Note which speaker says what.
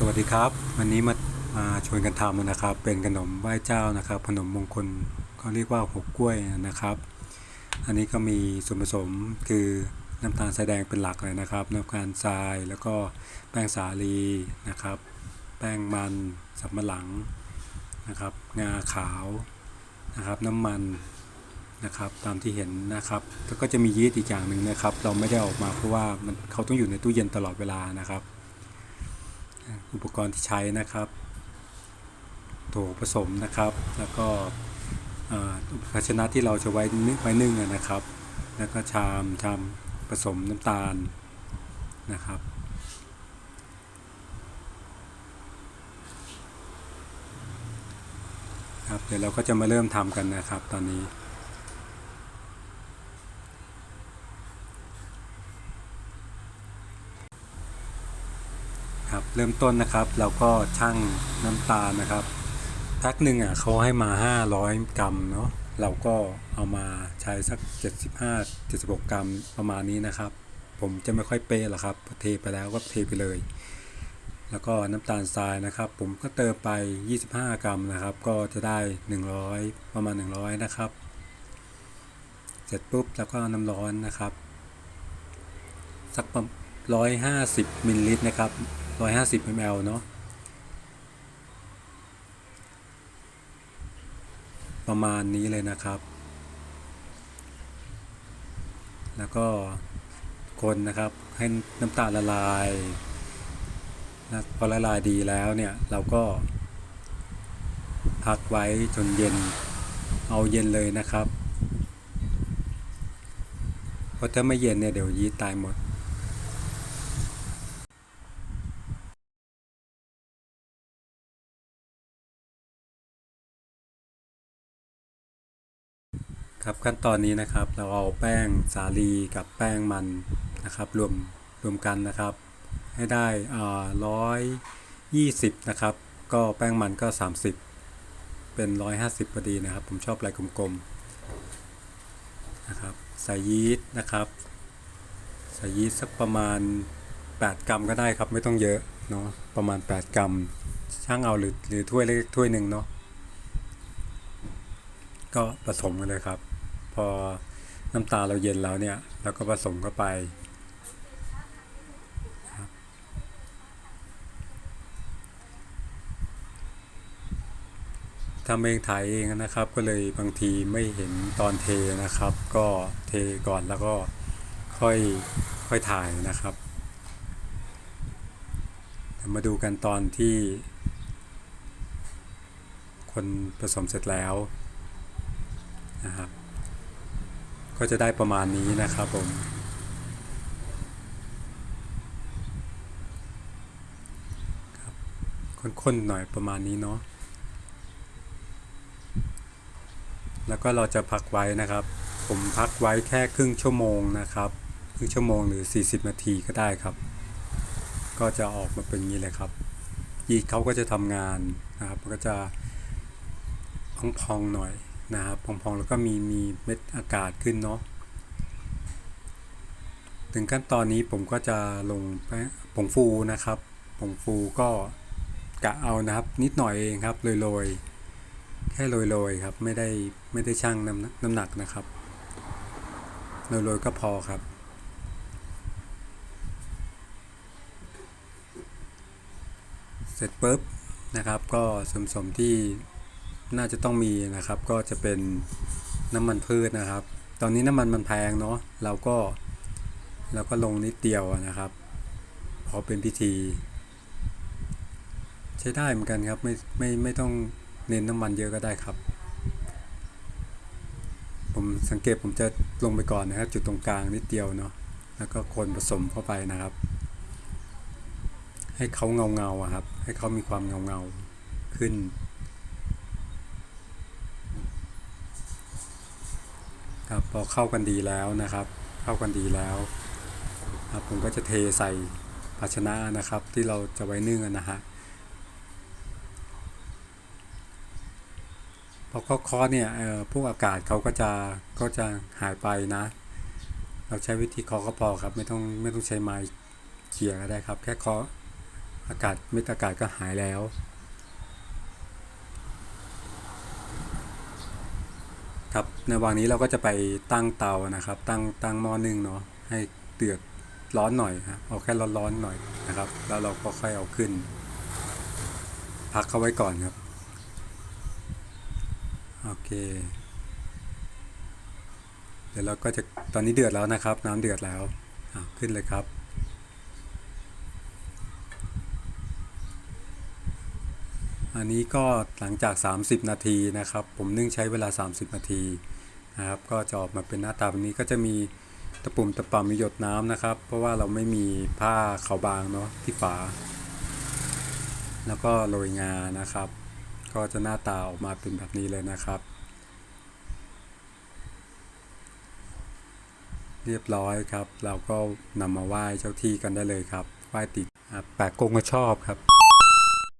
Speaker 1: สวัสดีครับวันนี้มามาชวนกันทำนะครับ เป็นขนมไหว้เจ้านะครับ ขนมมงคลเขาเรียกว่าหกกล้วยนะครับ อันนี้ก็มีส่วนผสมคือน้ำตาลทรายแดงเป็นหลักเลยนะครับ น้ำตาลทรายแล้วก็แป้งสาลีนะครับ แป้งมันสับมะหลังนะครับ งาขาวนะครับน้ำมันนะครับตามที่เห็นนะครับ แล้วก็จะมียีสต์อีกอย่างหนึ่งนะครับ เราไม่ได้ออกมาเพราะว่ามันเขาต้องอยู่ในตู้เย็นตลอดเวลานะครับ อุปกรณ์ที่ใช้นะครับโถผสมนะครับ แล้วก็ภาชนะที่เราจะไว้ไว้นึ่งนะครับ แล้วก็ชามชามผสมน้ำตาลนะครับครับเดี๋ยวเราก็จะมาเริ่มทำกันนะครับตอนนี้ ครับเริ่มต้นนะครับเราก็ชั่งน้ำตาลนะครับแพ็คหนึ่งอะเขาให้มา 500 กรัมเนาะเราก็เอามาใช้สัก 75 76 กรัมประมาณนี้นะครับ ผมจะไม่ค่อยเป๊ะหรอกครับเทไปแล้วก็เทไปเลย แล้วก็น้ำตาลทรายนะครับ ผมก็เติมไป 25 กรัมนะครับ ก็จะได้ 100 ประมาณ 100 นะครับ เสร็จปุ๊บแล้วก็น้ำร้อนนะครับ สักประมาณ150มิลลิลิตรนะครับ 150 ml เนาะประมาณนี้เลยนะครับ แล้วก็คนนะครับให้น้ำตาลละลายนะพอละลายดีแล้วเนี่ย เราก็ พักไว้จนเย็น เอาเย็นเลยนะครับ เพราะถ้าไม่เย็นเนี่ยเดี๋ยวยีตายหมด ครับขั้นตอนนี้นะครับเราเอาแป้งสาลีกับแป้งมันนะครับรวมรวมกันนะครับ ให้ได้ร้อยยี่สิบนะครับ ก็แป้งมันก็ 30 เป็น 150พอดีนะครับ ผมชอบลายกลมๆนะครับใส่ยีสต์นะครับใส่ยีสต์สักประมาณ 8 กรัมก็ได้ครับไม่ต้องเยอะเนาะประมาณ 8 กรัมช่างเอาหรือหรือถ้วยเล็กถ้วยหนึ่งเนาะก็ผสมกันเลยครับ อน้ำตาเราเย็นแล้วเนี่ยเราก็ผสมเข้าไปทำเองถ่ายเองนะครับ ก็เลยบางทีไม่เห็นตอนเทนะครับ ก็เทก่อนแล้วก็ค่อยค่อยถ่ายนะครับ มาดูกันตอนที่ คนผสมเสร็จแล้วนะครับ ก็จะได้ประมาณนี้นะครับผม ครับข้นๆหน่อยประมาณนี้เนาะ แล้วก็เราจะพักไว้นะครับ ผมพักไว้แค่ครึ่งชั่วโมงนะครับ ครึ่งชั่วโมงหรือ 40 นาทีก็ได้ครับ ก็จะออกมาเป็นอย่างนี้เลยครับยีเขาก็จะทำงานนะครับ มันก็จะพองๆหน่อย นะครับพองๆแล้วก็มีมีเม็ดอากาศขึ้นเนาะถึงขั้นตอนนี้ผมก็จะลงแป้งผงฟูนะครับผงฟูก็กะเอานะครับ นิดหน่อยเองครับโรยๆแค่โรยๆครับไม่ได้ไม่ได้ชั่งน้ำน้ำหนักนะครับโรยๆก็พอครับเสร็จปุ๊บนะครับก็สมสมที่ น่าจะต้องมีนะครับ ก็จะเป็นน้ำมันพืชนะครับ ตอนนี้น้ำมันมันแพงเนาะเราก็แล้วก็ลงนิดเดียวนะครับ พอเป็นพิธี ใช้ได้เหมือนกันครับ ไม่ไม่ไม่ต้องเน้นน้ำมันเยอะก็ได้ครับ ผมสังเกตผมจะลงไปก่อนนะครับ จุดตรงกลางนิดเดียวเนาะแล้วก็คนผสมเข้าไปนะครับ ให้เขาเงาเงาครับ ให้เขามีความเงาเงาขึ้น ครับพอเข้ากันดีแล้วนะครับ เข้ากันดีแล้วครับผมก็จะเทใส่ภาชนะนะครับ ที่เราจะไว้นึ่งนะฮะพอเคาะเนี่ยพวกอากาศเขาก็จะก็จะหายไปนะ เราใช้วิธีเคาะก็พอครับ ไม่ต้องไม่ต้องใช้ไม้เขี่ยก็ได้ครับ แค่เคาะอากาศเม็ดอากาศก็หายแล้ว ครับในวันนี้เราก็จะไปตั้งเตานะครับ ตั้งตั้งหม้อนึ่งเนาะให้เดือดร้อนหน่อยครับเอาแค่ร้อนๆหน่อยนะครับ แล้วเราก็ค่อยเอาขึ้น พักเขาไว้ก่อนครับโอเค เดี๋ยวเราก็จะตอนนี้เดือดแล้วนะครับ น้ำเดือดแล้วขึ้นเลยครับ อันนี้ก็หลังจาก 30 นาทีนะครับ ผมนึ่งใช้เวลา 30 นาทีนะครับก็จะออกมาเป็นหน้าตาแบบนี้ก็จะมีตะปุ่มตะป่ำมีหยดน้ำนะครับ เพราะว่าเราไม่มีผ้าขาวบางเนาะที่ฝา แล้วก็โรยงานะครับ ก็จะหน้าตาออกมาเป็นแบบนี้เลยนะครับ เรียบร้อยครับ เราก็นำมาไหว้เจ้าที่กันได้เลยครับไหว้ติดแปะกงก็ชอบครับ